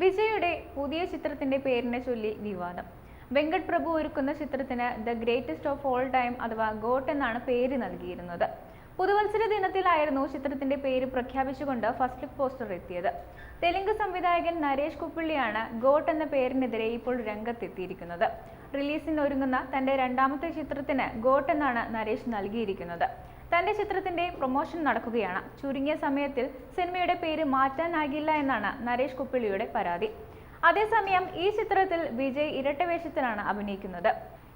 വിജയുടെ പുതിയ ചിത്രത്തിന്റെ പേരിനെ ചൊല്ലി വിവാദം. വെങ്കട് പ്രഭു ഒരുക്കുന്ന ചിത്രത്തിന് the greatest of all time അഥവാ ഗോട്ട് എന്നാണ് പേര് നൽകിയിരുന്നത്. പുതുവത്സര ദിനത്തിലായിരുന്നു ചിത്രത്തിന്റെ പേര് പ്രഖ്യാപിച്ചുകൊണ്ട് ഫസ്റ്റ് ലുക്ക് പോസ്റ്റർ എത്തിയത്. തെലുങ്ക് സംവിധായകൻ നരേഷ് കുപ്പിള്ളിയാണ് ഗോട്ട് എന്ന പേരിനെതിരെ ഇപ്പോൾ രംഗത്തെത്തിയിരിക്കുന്നത്. റിലീസിന് ഒരുങ്ങുന്ന തന്റെ രണ്ടാമത്തെ ചിത്രത്തിന് ഗോട്ട് എന്നാണ് നരേഷ് നൽകിയിരിക്കുന്നത്. തന്റെ ചിത്രത്തിന്റെ പ്രൊമോഷൻ നടക്കുകയാണ്. ചുരുങ്ങിയ സമയത്തിൽ സിനിമയുടെ പേര് മാറ്റാനാകില്ല എന്നാണ് നരേഷ് കുപ്പിളിയുടെ പരാതി. അതേസമയം ഈ ചിത്രത്തിൽ വിജയ് ഇരട്ടവേഷത്തിലാണ് അഭിനയിക്കുന്നത്.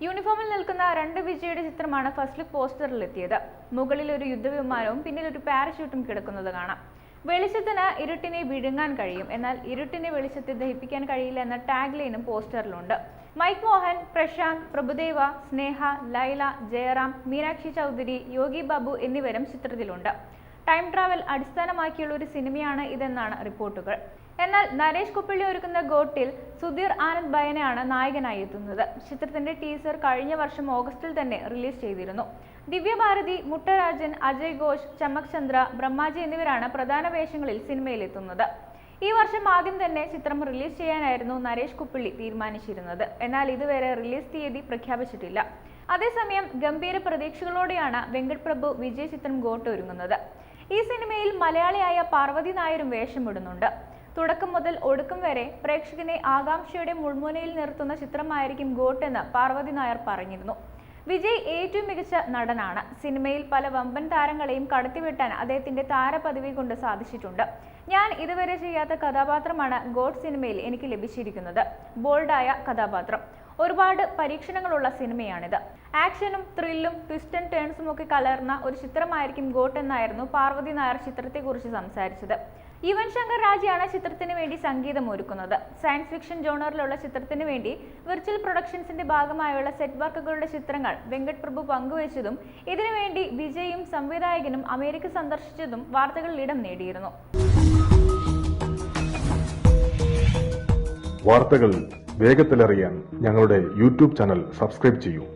യൂണിഫോമിൽ നിൽക്കുന്ന രണ്ട് വിജയുടെ ചിത്രമാണ് ഫസ്റ്റ് ലുക്ക് പോസ്റ്ററിൽ എത്തിയത് മുകളിൽ ഒരു യുദ്ധവിമാനവും പിന്നിൽ ഒരു പാരഷൂട്ടും കിടക്കുന്നത് കാണാം. വെളിച്ചത്തിന് ഇരുട്ടിനെ വിഴുങ്ങാൻ കഴിയും. എന്നാൽ ഇരുട്ടിനെ വെളിച്ചത്തെ ദഹിപ്പിക്കാൻ കഴിയില്ല എന്ന ടാഗ് ലൈനും പോസ്റ്ററിലുണ്ട് മൈക്ക് മോഹൻ പ്രശാന്ത് പ്രഭുദേവ സ്നേഹ ലൈല ജയറാം മീനാക്ഷി ചൗധരി യോഗി ബാബു എന്നിവരും ചിത്രത്തിലുണ്ട്. ടൈം ട്രാവൽ അടിസ്ഥാനമാക്കിയുള്ള ഒരു സിനിമയാണ് ഇതെന്നാണ് റിപ്പോർട്ടുകൾ. എന്നാൽ നരേഷ് കുപ്പിള്ളി ഒരുക്കുന്ന ഗോട്ടിൽ സുധീർ ആനന്ദ് ബയനെയാണ് നായകനായി എത്തുന്നത്. ചിത്രത്തിന്റെ ടീസർ കഴിഞ്ഞ വർഷം ഓഗസ്റ്റിൽ തന്നെ റിലീസ് ചെയ്തിരുന്നു. ദിവ്യഭാരതി മുട്ടരാജൻ അജയ് ഘോഷ് ചമക് ചന്ദ്ര ബ്രഹ്മാജി എന്നിവരാണ് പ്രധാന വേഷങ്ങളിൽ സിനിമയിലെത്തുന്നത് ഈ വർഷം ആദ്യം തന്നെ ചിത്രം റിലീസ് ചെയ്യാനായിരുന്നു നരേഷ് കുപ്പിള്ളി തീരുമാനിച്ചിരുന്നത്. എന്നാൽ ഇതുവരെ റിലീസ് തീയതി പ്രഖ്യാപിച്ചിട്ടില്ല. അതേസമയം ഗംഭീര പ്രതീക്ഷകളോടെയാണ് വെങ്കട് പ്രഭു വിജയ് ചിത്രം ഗോട്ട് ഒരുങ്ങുന്നത് ഈ സിനിമയിൽ മലയാളിയായ പാർവതി നായരും വേഷമിടുന്നുണ്ട്. തുടക്കം മുതൽ ഒടുക്കം വരെ പ്രേക്ഷകനെ ആകാംക്ഷയുടെ മുൾമുനയിൽ നിർത്തുന്ന ചിത്രമായിരിക്കും ഗോട്ട് എന്ന് പാർവതി നായർ പറഞ്ഞിരുന്നു. വിജയ് ഏറ്റവും മികച്ച നടനാണ്. സിനിമയിൽ പല വമ്പൻ താരങ്ങളെയും കടത്തിവെട്ടാൻ അദ്ദേഹത്തിന്റെ താരപദവി കൊണ്ട് സാധിച്ചിട്ടുണ്ട്. ഞാൻ ഇതുവരെ ചെയ്യാത്ത കഥാപാത്രമാണ് ഗോഡ് സിനിമയിൽ എനിക്ക് ലഭിച്ചിരിക്കുന്നത്. ബോൾഡായ കഥാപാത്രം. ഒരുപാട് പരീക്ഷണങ്ങളുള്ള സിനിമയാണിത്. ആക്ഷനും ത്രില്ലും ട്വിസ്റ്റ് ആൻഡ് ടേൺസും ഒക്കെ കലർന്ന ഒരു ചിത്രമായിരിക്കും ഗോട്ട് എന്നായിരുന്നു പാർവതി നായർ ചിത്രത്തെക്കുറിച്ച് സംസാരിച്ചത്. യുവൻ ശങ്കർ രാജയാണ് ചിത്രത്തിന് വേണ്ടി സംഗീതം ഒരുക്കുന്നത്. സയൻസ് ഫിക്ഷൻ ജോണറിലുള്ള ചിത്രത്തിന് വേണ്ടി വിർച്വൽ പ്രൊഡക്ഷൻസിന്റെ ഭാഗമായുള്ള സെറ്റ് വർക്കുകളുടെ ചിത്രങ്ങൾ വെങ്കട് പ്രഭു പങ്കുവച്ചതും ഇതിനുവേണ്ടി വിജയും സംവിധായകനും അമേരിക്ക സന്ദർശിച്ചതും വാർത്തകളിൽ ഇടം നേടിയിരുന്നു. വാർത്തകൾ വേഗത്തിലറിയാൻ ഞങ്ങളുടെ യൂട്യൂബ് ചാനൽ സബ്സ്ക്രൈബ് ചെയ്യൂ.